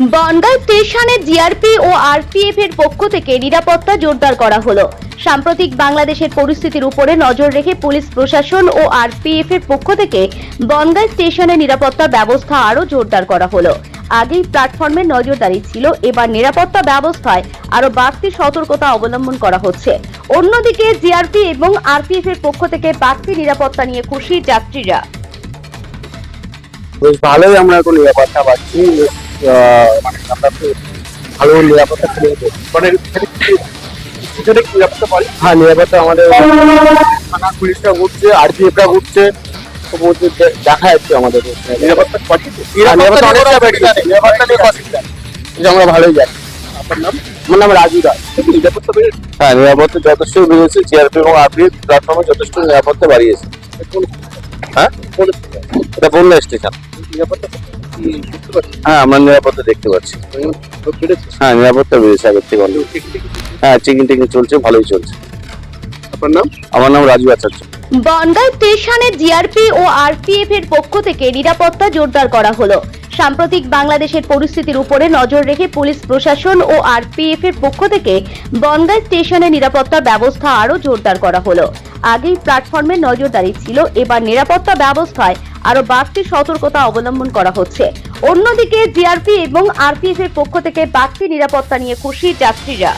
বনগাঁ স্টেশনে জিআরপি ও আরপিএফ এর পক্ষ থেকে নিরাপত্তা জোরদার করা হলো। সাম্প্রতিক বাংলাদেশের পরিস্থিতির উপরে নজর রেখে পুলিশ প্রশাসন ও আরপিএফ এর পক্ষ থেকে বনগাঁ স্টেশনে নিরাপত্তা ব্যবস্থা আরও জোরদার করা হলো। আগেই প্ল্যাটফর্মে নজরদারি ছিল, এবার নিরাপত্তা ব্যবস্থায় আরও বাড়তি সতর্কতা অবলম্বন করা হচ্ছে। অন্যদিকে জিআরপি এবং আরপিএফ এর পক্ষ থেকে বাড়তি নিরাপত্তা নিয়ে খুশি যাত্রীরা। বেশ ভালোই আমরা এখন নিরাপত্তা পাচ্ছি। মানে আমরা ভালো নিরাপত্তা মানে নিরাপত্তা পাই হ্যাঁ নিরাপত্তা আমাদের থানা আরপিএফরা দেখা যাচ্ছে আমাদের নিরাপত্তা হ্যাঁ, আমরা ভালোই নাম? আমার নাম রাজু দাস। নিরাপত্তা হ্যাঁ নিরাপত্তা যথেষ্ট বেড়েছে। জিআরপি এবং প্ল্যাটফর্মে যথেষ্ট নিরাপত্তা বাড়িয়েছে। হ্যাঁ? এটা স্টেশন। নিরাপত্তা হ্যাঁ আমরা নিরাপত্তা দেখতে পাচ্ছি। হ্যাঁ নিরাপত্তা বেড়েছে আগের থেকে অনেক হ্যাঁ চেকিং টেকিং চলছে ভালোই চলছে। আপনার নাম? আমার নাম রাজু আচার্য। বনগাঁ স্টেশনে জিআরপি ও আরপিএফ এর পক্ষ থেকে নিরাপত্তা জোরদার করা হলো। সাম্প্রতিক বাংলাদেশের পরিস্থিতির উপরে নজর রেখে পুলিশ প্রশাসন ও আরপিএফ এর পক্ষ থেকে বনগাঁ স্টেশনে নিরাপত্তা ব্যবস্থা আরও জোরদার করা হলো। আগেই প্ল্যাটফর্মে নজরদারি ছিল এবার নিরাপত্তা ব্যবস্থায় আরও বাড়তি সতর্কতা অবলম্বন করা হচ্ছে। অন্যদিকে জিআরপি এবং আরপিএফ এর পক্ষ থেকে বাড়তি নিরাপত্তা নিয়ে খুশি যাত্রীরা।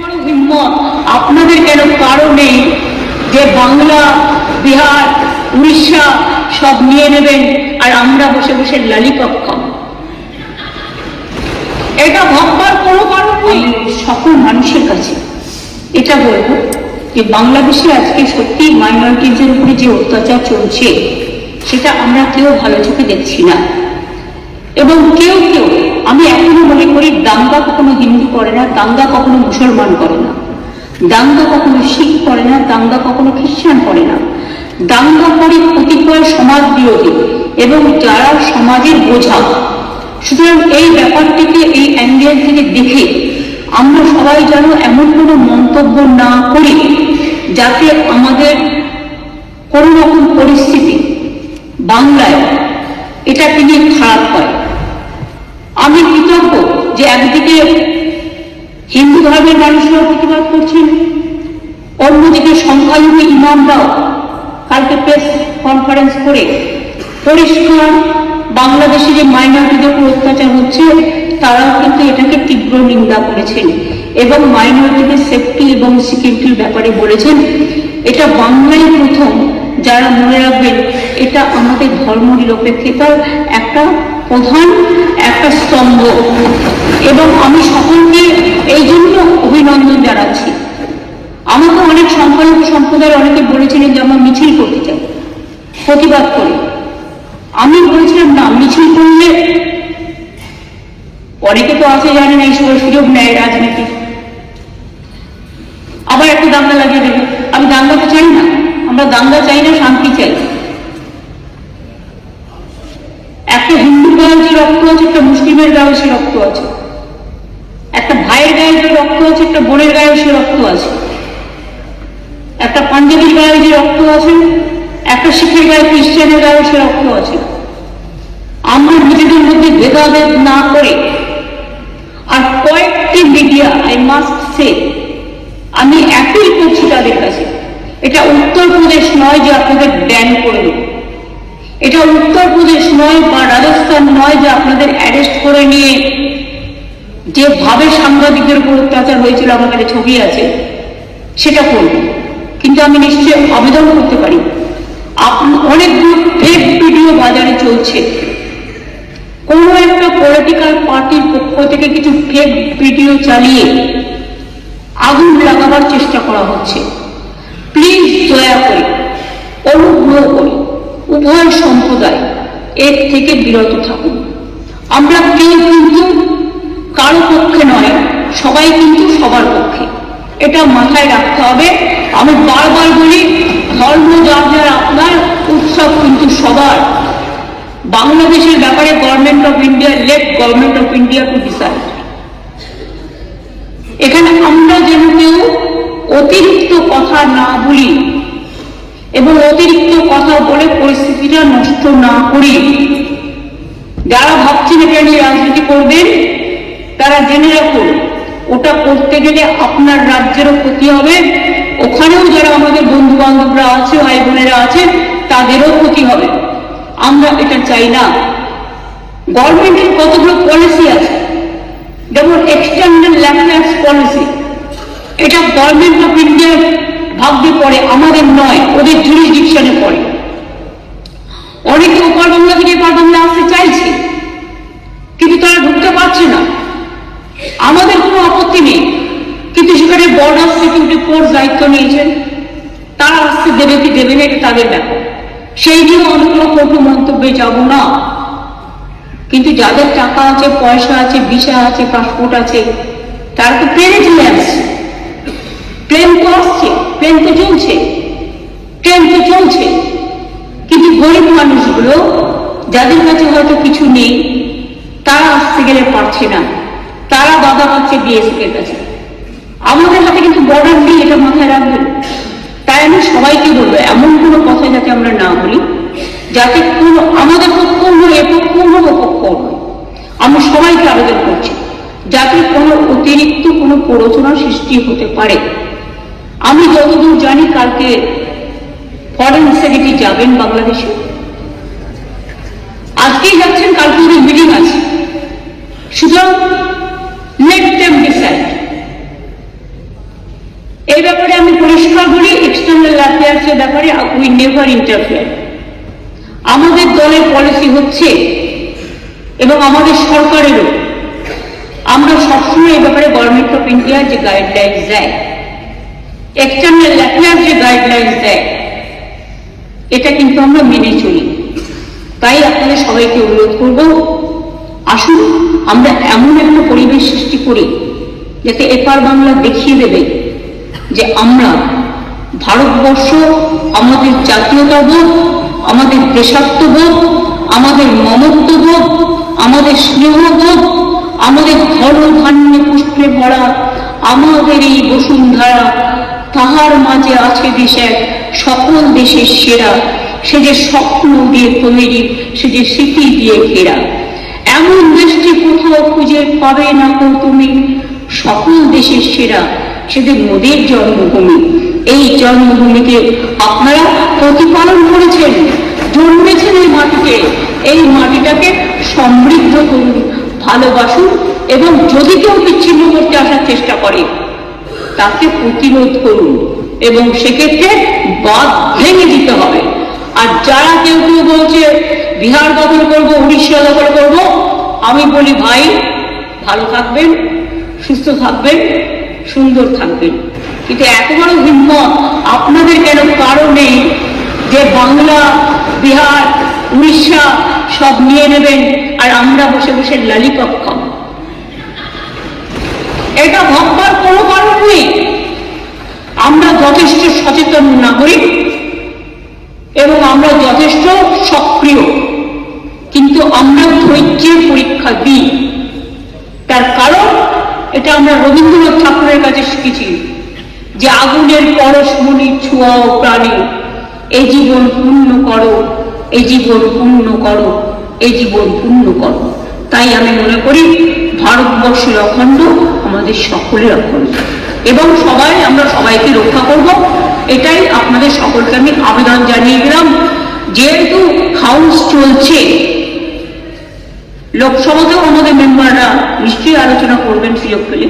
বড় হিম্মত। আপনাদের কেন কারও নেই যে বাংলা, বিহার, উড়িষ্যা সব নিয়ে নেবেন আর আমরা বসে বসে লালিপপ খাব। এটা ভাববার কোনো কারণ নেই। সকল মানুষের কাছে এটা বলব যে বাংলাদেশে আজকে সত্যি মাইনরিটিজের উপরে যে অত্যাচার চলছে, সেটা আমরা কেউ ভালো চোখে দেখছি না। এবং কেউ কেউ, আমি এখনও মনে করি দাঙ্গা কখনো হিন্দু করে না, দাঙ্গা কখনো মুসলমান করে না। দাঙ্গা কখনো শিখ করে না, দাঙ্গা কখনো খ্রিস্টান করে না। দাঙ্গা করে কতিপয় সমাজ বিরোধী এবং যারা সমাজের বোঝা। সুতরাং এই ব্যাপারটিকে এই অ্যাঙ্গেল থেকে দেখে আমরা সবাই যেন এমন কোনো মন্তব্য না করি যাতে আমাদের কোনো রকম পরিস্থিতি বাংলায় এটাকে নিয়ে খারাপ হয় আমি কৃতজ্ঞ যে একদিকে হিন্দু ধর্মের মানুষরাও প্রতিবাদ করছেন, অন্যদিকে সংখ্যালঘু ইমামরাও কালকে প্রেস কনফারেন্স করে পরিষ্কার বাংলাদেশে যে মাইনরিটিদের উপর অত্যাচার হচ্ছে, তারাও কিন্তু এটাকে তীব্র নিন্দা করেছেন এবং মাইনরিটিদের সেফটি এবং সিকিউরিটির ব্যাপারে বলেছেন। এটা বাংলায় প্রথম, যারা মনে রাখবেন, এটা আমাদের ধর্ম নিরপেক্ষতার একটা প্রধান একটা স্তম্ভ। এবং আমি সকলকে এই জন্য অভিনন্দন জানাচ্ছি। আমাকে অনেক সংখ্যালঘু সম্প্রদায়ের অনেকে বলেছিলেন যে আমরা মিছিল করতে চাই। প্রতিবাদ করি। আমি বলেছিলাম, না, মিছিল করলে অনেকে তো আছে জানে না, এই সময় সুযোগ নেয় রাজনীতি। আবার একটা দাঙ্গা লাগিয়ে দেবে। আমি দাঙ্গা তো চাই না। আমরা দাঙ্গা চাই না, শান্তি চাই একটা হিন্দুর গায়ে যে রক্ত আছে, একটা মুসলিমের গায়ে সে রক্ত আছে। একটা ভাইয়ের গায়ে যে রক্ত আছে, একটা বোনের গায়ে সে রক্ত আছে। একটা পাঞ্জাবির গায়ে যে রক্ত আছে, একটা শিখের গায়ে, খ্রিস্টানের গায়ে সে রক্ত আছে। আমরা নিজেদের মধ্যে ভেদাভেদ না করে আর কয়েকটি মিডিয়া আই মাস্ট সে আমি অ্যাপিল করছি তাদের কাছে এটা উত্তরপ্রদেশ নয় যে আপনাদের ব্যান করে দেবো। এটা উত্তরপ্রদেশ নয় বা রাজস্থান নয় যে আপনাদের অ্যারেস্ট করে নিয়ে যেভাবে সাংবাদিকদের উপর অত্যাচার হয়েছিল, আমার কাছে ছবি আছে, সেটা করব কিন্তু আমি নিশ্চয়ই আবেদন করতে পারি। অনেকগুলো ফেক ভিডিও বাজারে চলছে। কোনো একটা পলিটিক্যাল পার্টির পক্ষ থেকে কিছু ফেক ভিডিও চালিয়ে আগুন লাগাবার চেষ্টা করা হচ্ছে। প্লিজ দয়া করে, অনুগ্রহ করে। উভয় সম্প্রদায় এর থেকে বিরত থাকুন। আমরা কেউ কিন্তু কারও পক্ষে নয়, সবাই কিন্তু সবার পক্ষে। এটা মাথায় রাখতে হবে। আমি বারবার বলি, ধর্ম যার যার আপনার, উৎসব কিন্তু সবার। বাংলাদেশের ব্যাপারে government of India let government of India to decide এখানে আমরা যেন কেউ অতিরিক্ত কথা না বলি এবং অতিরিক্ত কথা বলে পরিস্থিতিটা না করি। যারা ভাবছেন এটা নিয়ে রাজনীতি করবেন, তারা জেনে রাখুন, ওটা করতে গেলে আপনার রাজ্যেরও ক্ষতি হবে। ওখানেও যারা আমাদের বন্ধু বান্ধবরা আছে ভাই বোনেরা আছে, তাদেরও ক্ষতি হবে। আমরা এটা চাই না। গভর্নমেন্টের কতগুলো পলিসি আছে? যেমন এক্সটার্নাল ল্যান্ডার্স পলিসি এটা গভর্নমেন্ট অফ ইন্ডিয়ার ভাগ্যে পড়ে আমাদের নয়, ওদের জুরিসডিকশনে পড়ে। অনেকে ওপার বাংলা থেকে এপার বাংলা আসতে চাইছে, কিন্তু তারা ঢুকতে পারছে না। আমাদের কোনো আপত্তি নেই, কিন্তু সেখানে বর্ডার সিকিউরিটি ফোর্স দায়িত্ব নিয়েছেন। তারা আসতে দেবে কি দেবে না, এটা তাদের ব্যাপার। সেই নিয়ে আমি কোনো কটু মন্তব্যে যাব না। কিন্তু যাদের টাকা আছে, পয়সা আছে, ভিসা আছে পাসপোর্ট আছে, তারা তো প্লেনে চলে আসছে। প্লেন তো আসছে, প্লেন তো চলছে ট্রেন তো চলছে। কিন্তু গরিব মানুষগুলো, যাদের কাছে হয়তো কিছু নেই, তারা আসতে গেলে পারছে না। তারা বাধা পাচ্ছে বিএসএফ এর কাছে। আমাদের হাতে কিন্তু বর্ডার নেই, এটা মাথায় রাখবেন। তাই আমি সবাইকে বলব, এমন কোনো কথা যাতে আমরা না বলি, যাতে কোনো আমাদের পক্ষ নয়, এ পক্ষ নয় পক্ষ নয়। আমরা সবাইকে আবেদন করছি, যাতে কোনো অতিরিক্ত কোনো প্ররোচনা সৃষ্টি হতে পারে। আমি যতদূর জানি, কালকে ফরেন সেক্রেটারি যাবেন বাংলাদেশে? আজকেই যাচ্ছেন, কালকে ওদের মিটিং আছে। সুতরাং লেট ডিসাইড এই ব্যাপারে আমি পরিষ্কার বলি এক্সটার্নাল অ্যাফেয়ার্স এর ব্যাপারে উই নেভার ইন্টারফেয়ার আমাদের দলের পলিসি হচ্ছে, এবং আমাদের সরকারেরও। আমরা সবসময় এই ব্যাপারে গভর্নমেন্ট অফ ইন্ডিয়া যে গাইডলাইন্স দেয় এক্সটার্নাল অ্যাফেয়ার্স যে গাইডলাইন্স দেয় এটা কিন্তু আমরা মেনে চলি। তাই আপনাদের সবাইকে অনুরোধ করব, আসুন আমরা এমন একটা পরিবেশ সৃষ্টি করি, যাতে এপার বাংলা দেখিয়ে দেবে যে আমরা ভারতবর্ষ, আমাদের জাতীয়তা জাতীয়তাবোধ, আমাদের দেশাত্মবোধ, আমাদের মমত্ববোধ, আমাদের স্নেহবোধ, আমাদের ধর্ম ধান্যে পুষ্পে ভরা, আমাদের এই বসুন্ধরা, তাহার মাঝে আছে দেশের সকল দেশের সেরা, সে যে স্বপ্ন দিয়ে তৈরি, সে যে স্মৃতি দিয়ে ঘেরা। এমন দেশটি কোথাও খুঁজে পাবে না কো তুমি। সকল দেশের সেরা সেদের মোদের জন্মভূমি। এই জন্মভূমিকে আপনারা প্রতিপালন করেছেন, জন্মেছেন এই মাটিতে। এই মাটিটাকে সমৃদ্ধ করুন, ভালোবাসুন এবং যদি কেউ বিচ্ছিন্ন করতে আসার চেষ্টা করে, তাকে প্রতিরোধ করুন। এবং সেক্ষেত্রে বাদ ভেঙে দিতে হবে। আর যারা কেউ কেউ বলছে, বিহার দখল করব, উড়িষ্যা দখল করব, আমি বলি, ভাই, ভালো থাকবেন, সুস্থ থাকবেন, সুন্দর থাকবেন। কিন্তু এত বড় হিম্মত আপনাদের কেন কারও নেই যে বাংলা, বিহার, উড়িষ্যা সব নিয়ে নেবেন আর আমরা বসে বসে লালিপপ খাব? এটা ভাববার কোনো কারণ নেই। সচেতন নাগরিক এবং আমরা যথেষ্ট সক্রিয়। কিন্তু আমরা ধৈর্যের পরীক্ষা দিই। তার কারণ এটা আমরা রবীন্দ্রনাথ ঠাকুরের কাছে শিখেছি যে আগুনের পরশমণি ছোঁয়াও প্রাণী। এই জীবন পূর্ণ করো এই জীবন পূর্ণ করো এই জীবন পূর্ণ করো। তাই আমি মনে করি ভারতবর্ষের অখণ্ড, আমাদের সকলের অখণ্ড। এবং সবাই, আমরা সবাইকে রক্ষা করব। এটাই আপনাদের সকলকে আমি আবেদন জানিয়ে গেলাম যেহেতু হাউস চলছে লোকসভাতেও আমাদের মেম্বাররা নিশ্চয়ই আলোচনা করবেন সুযোগ পেলে।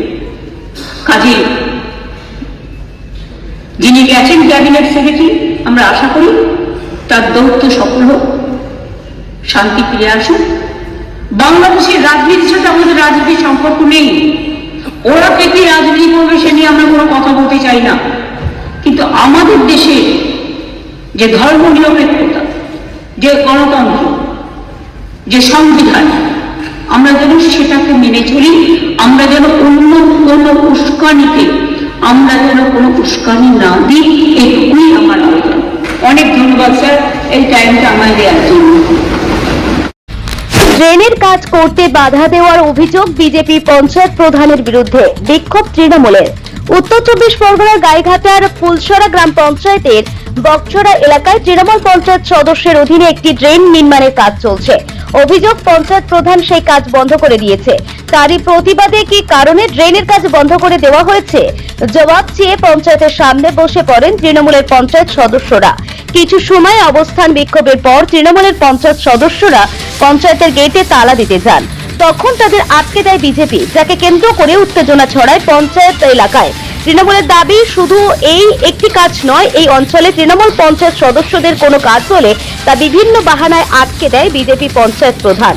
কাজে যিনি গেছেন ক্যাবিনেট সেক্রেটারি, আমরা আশা করি তার দৌত্য সফল হোক। শান্তি ফিরে আসুক। বাংলাদেশের রাজনীতির সাথে আমাদের রাজনীতির সম্পর্ক নেই। ওরা কে কি রাজনীতি করবে সে নিয়ে আমরা কোনো কথা বলতে চাই না। কিন্তু আমাদের দেশে যে ধর্ম নিরপেক্ষতা, যে গণতন্ত্র, যে সংবিধান, আমরা যেন সেটাকে মেনে চলি, আমরা যেন অন্য কোনো উস্কানিতে, আমরা যেন কোনো উস্কানি না দিই, এটুকুই আমার আবেদন। অনেক ধন্যবাদ, স্যার। এই টাইমটা আমায় দেওয়ার জন্য। ড্রেনের কাজ করতে বাধা দেওয়ার অভিযোগ বিজেপি পঞ্চায়েত প্রধানের বিরুদ্ধে, বিক্ষোভ তৃণমূলের। উত্তর চব্বিশ পরগনার গাইঘাটার ফুলসরা গ্রাম পঞ্চায়েতের বকছড়া এলাকায় তৃণমূল পঞ্চায়েত সদস্যের অধীনে একটি ড্রেন নির্মাণের কাজ চলছে। অভিযোগ পঞ্চায়েত প্রধান সেই কাজ বন্ধ করে দিয়েছে। তারই প্রতিবাদে কি কারণে ড্রেনের কাজ বন্ধ করে দেওয়া হয়েছে? জবাব চেয়ে পঞ্চায়েতের সামনে বসে পড়েন তৃণমূলের পঞ্চায়েত সদস্যরা। কিছু সময় অবস্থান বিক্ষোভের পর তৃণমূলের পঞ্চায়েত সদস্যরা পঞ্চায়েতের গেটে তালা দিতে যান। তখন তাদের আটকে দেয় বিজেপি যাকে কেন্দ্র করে উত্তেজনা ছড়ায় পঞ্চায়েত এলাকায়। তৃণমূলের দাবি শুধু এই একটি কাজ নয় এই অঞ্চলে তৃণমূল পঞ্চায়েত সদস্যদের কোনো কাজ হলে তা বিভিন্ন বাহানায় আটকে দেয় বিজেপি পঞ্চায়েত প্রধান।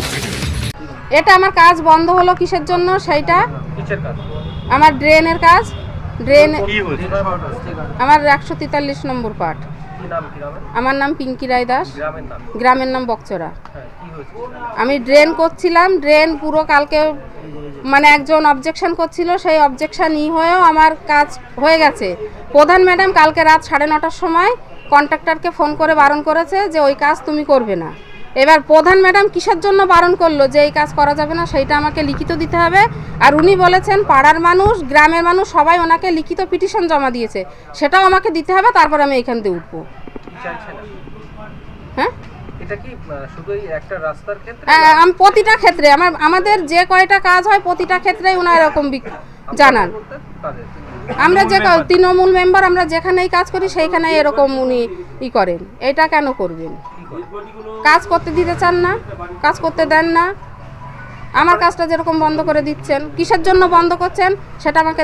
এটা আমার কাজ বন্ধ হলো কিসের জন্য? সেইটা? আমার ড্রেনের কাজ। ড্রেন আমার একশো তেতাল্লিশ নম্বর পার্ট। আমার নাম পিঙ্কি রায় দাস। গ্রামের নাম? বকচরা। আমি ড্রেন করছিলাম ড্রেন পুরো কালকে মানে একজন অবজেকশন করছিল সেই অবজেকশন ই হয়েও আমার কাজ হয়ে গেছে। প্রধান ম্যাডাম কালকে রাত সাড়ে নটার সময় কন্ট্রাক্টরকে ফোন করে বারণ করেছে যে ওই কাজ তুমি করবে না। এবার প্রধান ম্যাডাম কিসের জন্য বারণ করল যে এই কাজ করা যাবে না সেইটা আমাকে লিখিত দিতে হবে। আর উনি বলেছেন পাড়ার মানুষ গ্রামের মানুষ সবাই ওনাকে লিখিত পিটিশন জমা দিয়েছে। সেটাও আমাকে দিতে হবে তারপর আমি এখান দিয়ে উঠবো। হ্যাঁ? আম- প্রতিটা ক্ষেত্রে। আমার আমাদের যে কয়টা কাজ হয় প্রতিটা ক্ষেত্রেই ওনার এরকম জানান। আমরা যে তৃণমূল মেম্বার আমরা যেখানেই কাজ করি সেইখানেই এরকম উনি ই করেন। এটা কেন করবেন? কাজ করতে দিতে চান না, কাজ করতে দেন না। আমার কাজটা যেরকম বন্ধ করে দিচ্ছেন, কিসের জন্য বন্ধ করছেন, সেটা আমাকে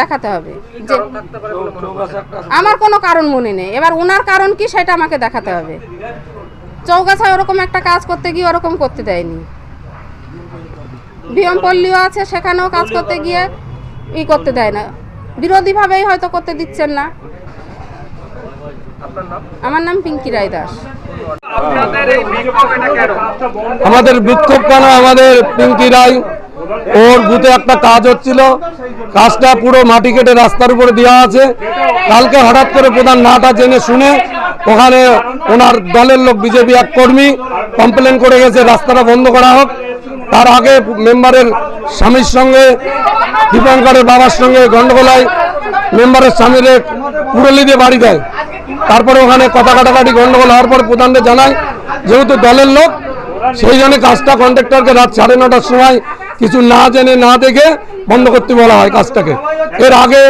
দেখাতে হবে। যে আমার কোনো কারণ মনে নেই। এবার উনার কারণ কি সেটা আমাকে দেখাতে হবে। চৌগাছায় ওরকম একটা কাজ করতে গিয়ে ওরকম করতে দেয়নি। বিয়মপল্লীও আছে, সেখানেও কাজ করতে গিয়ে ই করতে দেয় না। বিরোধীভাবেই হয়তো করতে দিচ্ছেন না। আমার নাম পিঙ্কি রায় দাস। আপনাদের এই বিক্ষোভ এটা কেন? আমাদের বিক্ষোভ কেন? আমাদের পিঙ্কি রায় ওর বুথে একটা কাজ হচ্ছিল। কাজটা পুরো মাটি কেটে রাস্তার উপরে দেওয়া আছে। কালকে হঠাৎ করে প্রধান নাটা জেনে শুনে ওখানে ওনার দলের লোক বিজেপি এক কর্মী কমপ্লেন করে গেছে রাস্তাটা বন্ধ করা হোক। তার আগে মেম্বারের স্বামীর সঙ্গে দীপঙ্করের বাবার সঙ্গে গন্ডগোলায় মেম্বারের স্বামীর পুরলি দিয়ে বাড়ি দেয়। তারপরে ওখানে কথা কাটাকাটি গন্ডগোল হওয়ার পর প্রধানকে জানায় যেহেতু দলের লোক, সেই জন্য কাজটা কন্ট্রাক্টরকে রাত সাড়ে নটার সময় কিছু না জেনে না দেখে বন্ধ করতে বলা হয় কাজটাকে। এর আগে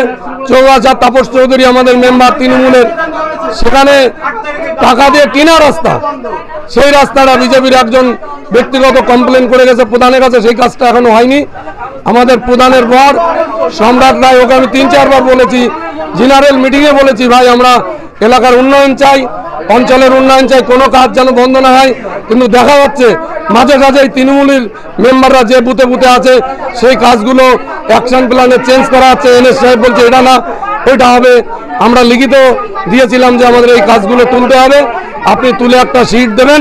চৌগাছা তাপস চৌধুরী আমাদের মেম্বার তৃণমূলের, সেখানে টাকা দিয়ে কেনা রাস্তা, সেই রাস্তাটা বিজেপির একজন ব্যক্তিগত কমপ্লেন করে গেছে, প্রধানের কাছে সেই কাজটা এখনও হয়নি। আমাদের প্রধানের পর সম্রাট রায়, ওকে আমি তিন চারবার বলেছি জেনারেল মিটিংয়ে বলেছি, ভাই, আমরা এলাকার উন্নয়ন চাই, অঞ্চলের উন্নয়ন চাই, কোনো কাজ যেন বন্ধ না হয়। কিন্তু দেখা যাচ্ছে, মাঝে সাঝে এই তৃণমূলের মেম্বাররা যে বুথে বুথে আছে, সেই কাজগুলো অ্যাকশন প্ল্যানে চেঞ্জ করা হচ্ছে এনএস সাহেব বলছে, এটা না, ওইটা হবে। আমরা লিখিত দিয়েছিলাম যে আমাদের এই কাজগুলো তুলতে হবে। আপনি তুলে একটা সিট দেবেন।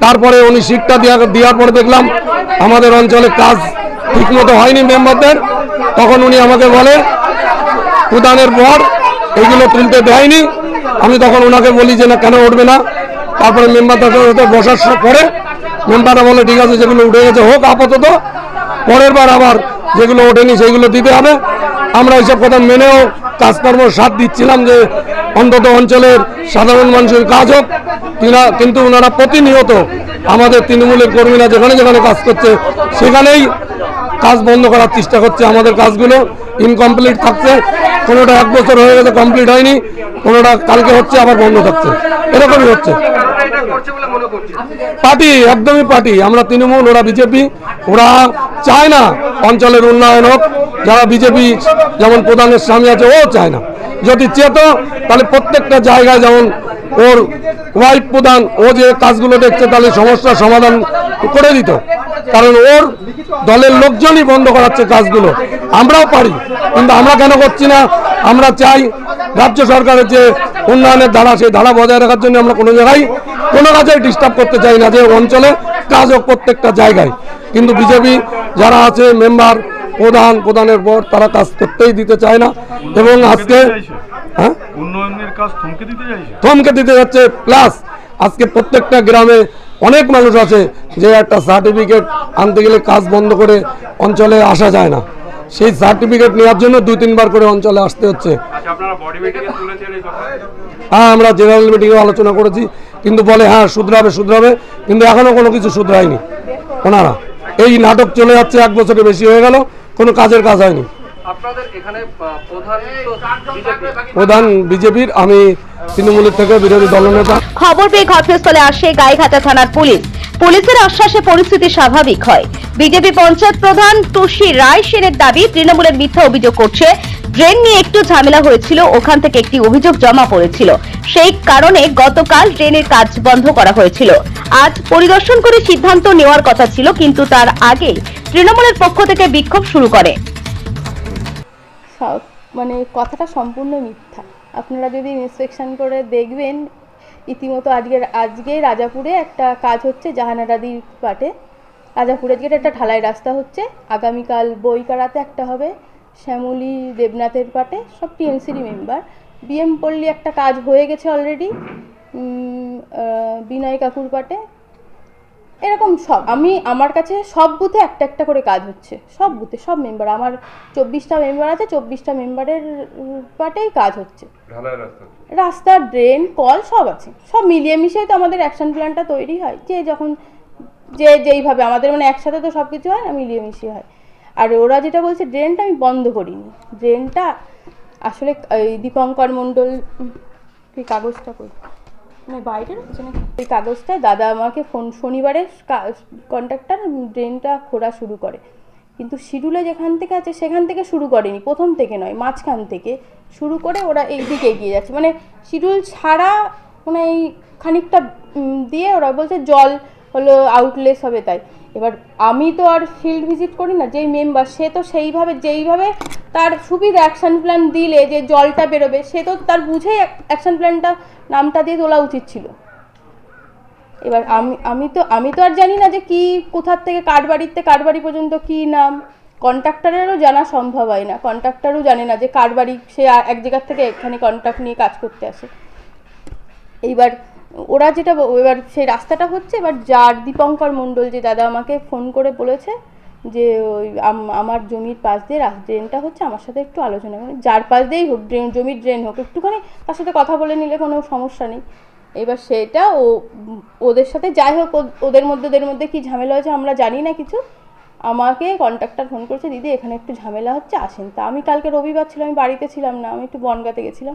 তারপরে উনি সিটটা দেওয়া দেওয়ার পরে দেখলাম, আমাদের অঞ্চলে কাজ ঠিকমতো হয়নি মেম্বারদের। তখন উনি আমাকে বলে প্রদানের পর এগুলো তুলতে দেয়নি। আমি তখন ওনাকে বলি যে না, কেন উঠবে না? তারপরে মেম্বারদের সাথে বসার পরে মেম্বাররা বলে, ঠিক আছে, যেগুলো উঠে গেছে হোক, আপাতত পরের বার আবার যেগুলো ওঠেনি সেগুলো দিতে হবে। আমরা এইসব কথা মেনেও কাজকর্ম সাথ দিচ্ছিলাম যে অন্তত অঞ্চলের সাধারণ মানুষের কাজ হোক। কিন্তু ওনারা প্রতিনিয়ত আমাদের তৃণমূলের কর্মীরা যেখানে যেখানে কাজ করছে, সেখানেই কাজ বন্ধ করার চেষ্টা করছে আমাদের কাজগুলো। ইনকমপ্লিট থাকছে। কোনোটা এক বছর হয়ে গেছে কমপ্লিট হয়নি। কোনোটা কালকে হচ্ছে, আবার বন্ধ থাকছে। এরকমই হচ্ছে। পার্টি, একদমই পার্টি। আমরা তৃণমূল, ওরা বিজেপি। ওরা চায় না অঞ্চলের উন্নয়ন হোক। যারা বিজেপি যেমন প্রধানের স্বামী আছে, ও চায় না। যদি চেত তাহলে প্রত্যেকটা জায়গায় যেমন ওর ওয়াইফ প্রধান, ও যে কাজগুলো দেখছে, তাহলে সমস্যার সমাধান করে দিত। কারণ ওর দলের লোকজনই বন্ধ করাচ্ছে কাজগুলো। আমরাও পারি, কিন্তু আমরা কেন করছি না? আমরা চাই রাজ্য সরকারের যে উন্নয়নের ধারা, সেই ধারা বজায় রাখার জন্য আমরা কোনো জায়গায় কোনো কাজে ডিস্টার্ব করতে চাই না, যে অঞ্চলে কাজ হোক প্রত্যেকটা জায়গায়। কিন্তু বিজেপি যারা আছে মেম্বার প্রধান প্রধানের পর তারা কাজ করতেই দিতে চায় না। এবং আজকে হ্যাঁ? থমকে দিতে যাচ্ছে। প্লাস আজকে প্রত্যেকটা গ্রামে অনেক মানুষ আছে যে একটা সার্টিফিকেট আনতে গেলে কাজ বন্ধ করে অঞ্চলে আসা যায় না। সেই সার্টিফিকেট নেওয়ার জন্য দুই তিনবার করে অঞ্চলে আসতে হচ্ছে। আচ্ছা হ্যাঁ আমরা জেনারেল মিটিংয়ে আলোচনা করেছি। কিন্তু বলে হ্যাঁ শুধরাবে শুধরাবে। কিন্তু এখনও কোনো কিছু শুধরায়নি। ওনারা। এই নাটক চলে যাচ্ছে এক বছরের বেশি হয়ে গেল। কোনো কাজের কাজ হয়নি। আপনাদের এখানে আহ, প্রধান তো বিজেপি। প্রধান বিজেপির আমি তৃণমূলের থেকে বিরোধী দলনেতা খবর পেয়ে ঘটনাস্থলে আসে গাইঘাটা থানার পুলিশ। পুলিশের আশ্বাসে পরিস্থিতি স্বাভাবিক হয়। বিজেপি পঞ্চায়েত প্রধান টুসি রায় সেনের দাবি তৃণমূলের মিথ্যা অভিযোগ করছে। ড্রেন নিয়ে একটু ঝামেলা হয়েছিল ওখান থেকে একটি অভিযোগ জমা পড়েছিল। সেই কারণে গতকাল ড্রেনের কাজ বন্ধ করা হয়েছিল। আজ পরিদর্শন করে সিদ্ধান্ত নেওয়ার কথা ছিল কিন্তু তার আগে তৃণমূলের পক্ষ থেকে বিক্ষোভ শুরু করে। মানে কথাটা সম্পূর্ণ মিথ্যা। আপনারা যদি ইন্সপেকশন করে দেখবেন, ইতিমতো আজকে আজকে রাজাপুরে একটা কাজ হচ্ছে জাহানারাদির পাটে। রাজাপুরের গেটে একটা ঢালাই রাস্তা হচ্ছে। আগামীকাল বইকারাতে একটা হবে শ্যামলী দেবনাথের পাটে। সব টিএমসির মেম্বার বিএম পল্লী একটা কাজ হয়ে গেছে অলরেডি বিনয় কাকুর পাটে। এরকম সব। আমি আমার কাছে সব বুথে একটা একটা করে কাজ হচ্ছে। সব বুথে সব মেম্বার আমার চব্বিশটা মেম্বার আছে চব্বিশটা মেম্বারের পাটেই কাজ হচ্ছে। রাস্তা ড্রেন কল সব আছে। সব মিলিয়ে মিশিয়ে তো আমাদের অ্যাকশন প্ল্যানটা তৈরি হয়। যে যখন যে যেইভাবে আমাদের মানে একসাথে তো সব কিছু হয় না মিলিয়ে মিশিয়ে হয়। আর ওরা যেটা বলছে ড্রেনটা আমি বন্ধ করিনি। ড্রেনটা আসলে এই দীপঙ্কর মণ্ডল এই কাগজটা কই? মানে বাইরে? পিছনে নাকি এই কাগজটায় দাদা আমাকে ফোন, শনিবারে কন্ট্রাক্টর ড্রেনটা খোঁড়া শুরু করে। কিন্তু শিডিউলে যেখান থেকে আছে, সেখান থেকে শুরু করেনি। প্রথম থেকে নয়, মাঝখান থেকে শুরু করে ওরা এই দিকে এগিয়ে যাচ্ছে। মানে শিডিউল ছাড়া মানে এই খানিকটা দিয়ে ওরা বলছে, জল হলো আউটলেস হবে তাই। এবার আমি তো আর ফিল্ড ভিজিট করি না, যেই মেম্বার সে তো সেইভাবে, যেইভাবে তার সুবিধা অ্যাকশন প্ল্যান দিলে যে জলটা বেরোবে, সে তো তার বুঝেই অ্যাকশন প্ল্যানটা নামটা দিয়ে তোলা উচিত ছিল। এবার আমি আমি তো আমি তো আর জানি না যে কি, কোথার থেকে, কার বাড়িতে, কার বাড়ি পর্যন্ত কি নাম। কন্ট্রাক্টারেরও জানা সম্ভব হয় না কন্ট্রাক্টরও জানে না যে কার বাড়ি, সে এক জায়গার থেকে এখানে কন্ট্রাক্ট নিয়ে কাজ করতে আসে। এইবার ওরা যেটা এবার সেই রাস্তাটা হচ্ছে, এবার যার দীপঙ্কর মণ্ডল যে দাদা আমাকে ফোন করে বলেছে যে, ওই আম- আমার জমির পাশ দিয়ে ড্রেনটা হচ্ছে, আমার সাথে একটু আলোচনা করে। যার পাশ দিয়েই হোক ড্রেন জমির ড্রেন হোক, একটুখানি তার সাথে কথা বলে নিলে কোনো সমস্যা নেই। এবার সেটা ও, ওদের সাথে যাই হোক ওদের মধ্যে ওদের মধ্যে কি ঝামেলা হয়েছে আমরা জানি না কিছু। আমাকে কন্ট্রাক্টর ফোন করেছে, দিদি, এখানে একটু ঝামেলা হচ্ছে, আসেন। তা আমি কালকে রবিবার ছিল, আমি বাড়িতে ছিলাম না, আমি একটু বনগাতে গেছিলাম।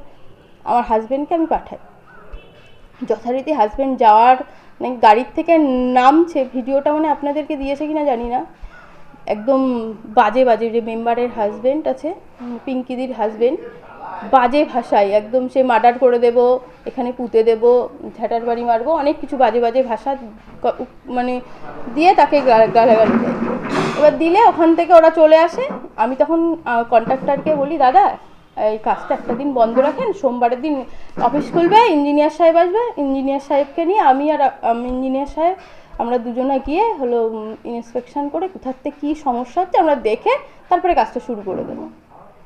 আমার হাজবেন্ডকে আমি পাঠাই। যথারীতি হাজবেন্ড যাওয়ার মানে গাড়ির থেকে নামছে, ভিডিওটা মানে আপনাদেরকে দিয়েছে কি না জানি না। একদম বাজে বাজে, যে মেম্বারের হাজবেন্ড আছে পিঙ্কিদির হাজবেন্ড বাজে ভাষায়, একদম সে মার্ডার করে দেব, এখানে পুঁতে দেব, ঝাঁটার বাড়ি মারবো, অনেক কিছু বাজে বাজে ভাষা মানে দিয়ে তাকে গালাগালি দেয়। এবার দিলে ওখান থেকে ওরা চলে আসে, আমি তখন কন্ট্রাক্টরকে বলি, দাদা এই কাজটা একটা দিন বন্ধ রাখেন সোমবারের দিন অফিস খুলবে ইঞ্জিনিয়ার সাহেব আসবে ইঞ্জিনিয়ার সাহেবকে নিয়ে আমি আর আমি ইঞ্জিনিয়ার সাহেব আমরা দুজনে গিয়ে হলো ইন্সপেকশন করে কোথার থেকে কী সমস্যা হচ্ছে আমরা দেখে তারপরে কাজটা শুরু করে দেবো।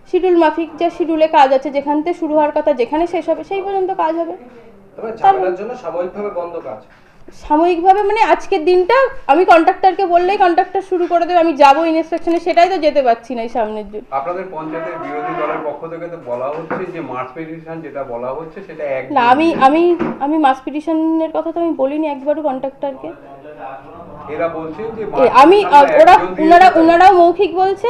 শিডিউল মাফিক যে শিডিউলে কাজ আছে যেখান থেকে শুরু হওয়ার কথা যেখানে শেষ হবে সেই পর্যন্ত কাজ হবে। ঝামেলার জন্য সাময়িকভাবে বন্ধ কাজ। সাময়িকভাবে মানে আজকের দিনটা আমি কন্ট্রাক্টরকে বললেই কন্ট্রাক্টর শুরু করে দেবে আমি যাব ইন্সপেকশনে সেটাই তো যেতে পারছি না এই সামনের জন্য আপনাদের পঞ্চায়েতের বিরোধী দলের পক্ষ থেকে তো বলা হচ্ছে যে মার্চ পিটিশন যেটা বলা হচ্ছে সেটা এক না আমি আমি আমি মাস পিটিশনের কথা তো আমি বলিনি একবারও কন্ট্রাক্টরকে এরা বলছে যে আমি ওরা ওনারা ওনারা মৌখিক বলছে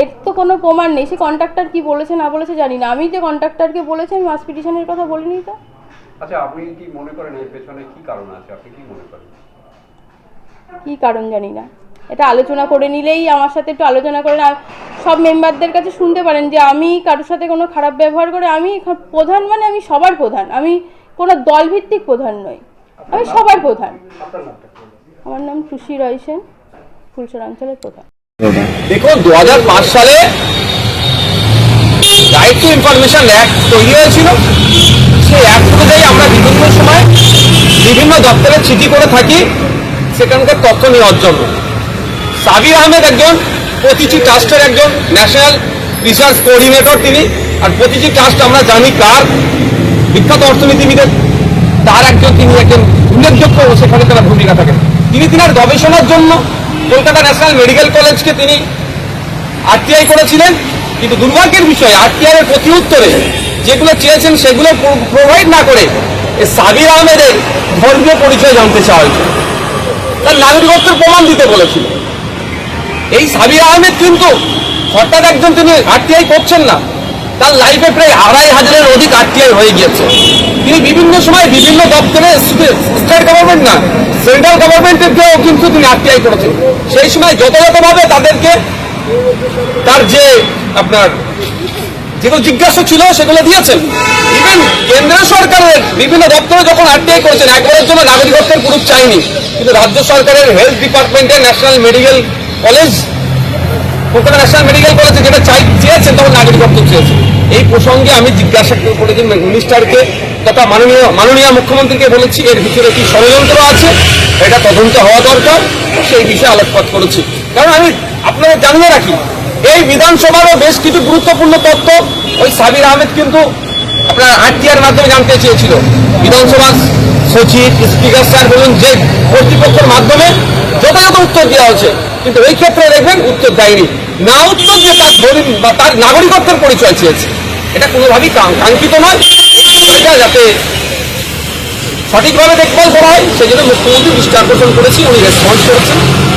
এর তো কোনো প্রমাণ নেই সে কন্ট্রাক্টর কি বলেছে না বলেছে জানি না। আমি যে কন্ট্রাক্টরকে বলেছি আমি মাস পিটিশনের কথা বলিনি তো। আচ্ছা আপনি কি মনে করেন এর পেছনে কি কারণ আছে? আপনি কি মনে করেন? কি কারণ জানি না। এটা আলোচনা করে নিলেই আমার সাথে একটু আলোচনা করেন। আর সব মেম্বারদের কাছে শুনতে পারেন যে আমি কারোর সাথে কোনো খারাপ ব্যবহার করে আমি এখন প্রধান মানে আমি সবার প্রধান। আমি কোনো দলভিত্তিক প্রধান নই। আমি সবার প্রধান? আমার নাম খুশি রয় সেন ফুলসর অঞ্চলের প্রধান। দেখুন দু হাজার পাঁচ সালে রাইট টু ইনফরমেশন অ্যাক্ট তৈরি হয়েছিল। সেই অ্যাক্ট অনুযায়ী আমরা বিভিন্ন সময় বিভিন্ন দপ্তরে চিঠি করে থাকি, সেখানকার তথ্য নেওয়ার জন্য। সাবির আহমেদ একজন প্রতিটি ট্রাস্টের একজন ন্যাশনাল রিসার্চ কোঅর্ডিনেটর তিনি, আর প্রতিটি ট্রাস্ট আমরা জানি কার। বিখ্যাত অর্থনীতিবিদের, তার একজন, তিনি একজন উল্লেখযোগ্য সেখানে তারা ভূমিকা থাকেন তিনি তিনার গবেষণার জন্য কলকাতা ন্যাশনাল মেডিকেল কলেজকে তিনি আরটিআই করেছিলেন। কিন্তু দুর্ভাগ্যের বিষয়, আরটিআই এর প্রতি উত্তরে যেগুলো চেয়েছেন সেগুলো প্রোভাইড না করে সাবির আহমেদের ধর্মীয় পরিচয় জানতে চাওয়া হয়েছে। তার নাগরিকত্বের প্রমাণ দিতে বলেছিল। এই সাবির আহমেদ কিন্তু হঠাৎ একজন তিনি আরটিআই করছেন না, তার লাইফে প্রায় আড়াই হাজারের অধিক আরটিআই হয়ে গিয়েছে। তিনি বিভিন্ন সময় বিভিন্ন দপ্তরে স্টেট গভর্নমেন্ট না সেন্ট্রাল গভর্নমেন্টেরকেও কিন্তু তিনি আরটিআই করেছেন। সেই সময় যথাযথভাবে তাদেরকে তার যে আপনার যেগুলো জিজ্ঞাসা ছিল সেগুলো দিয়েছেন। ইভেন কেন্দ্র সরকারের বিভিন্ন দপ্তরে যখন আরটিআই করেছেন, একবারের জন্য নাগরিকত্বের গ্রুপ চাইনি কিন্তু রাজ্য সরকারের হেলথ ডিপার্টমেন্টের national medical college Kolkata national medical কলেজে যেটা চাই চেয়েছেন তখন নাগরিকত্ব চেয়েছেন এই প্রসঙ্গে আমি জিজ্ঞাসা করেছি মিনিস্টারকে তথা মাননীয় মাননীয় মুখ্যমন্ত্রীকে বলেছি, এর ভিতরে কি ষড়যন্ত্র আছে? এটা তদন্ত হওয়া দরকার। সেই বিষয়ে আলোকপাত করেছি। কারণ আমি আপনাদের জানিয়ে রাখি এই বিধানসভারও বেশ কিছু গুরুত্বপূর্ণ তথ্য ওই সাবির আহমেদ কিন্তু আপনার আরটিআর মাধ্যমে জানতে চেয়েছিল। বিধানসভা সচিব, স্পিকার, স্যার বলুন, যে কর্তৃপক্ষের মাধ্যমে যথাযথ উত্তর দেওয়া হয়েছে। কিন্তু ওই ক্ষেত্রে দেখবেন উত্তর দেয়নি। না উত্তর দিয়ে তার ধরি বা তার নাগরিকত্বের পরিচয় চেয়েছে। এটা কোনোভাবেই কাঙ্- কাঙ্ক্ষিত নয়। এটা যাতে সঠিকভাবে করা হয় সেই জন্য মুখ্যমন্ত্রী দৃষ্টি আকর্ষণ করেছি উনি রেসপন্স করেছেন।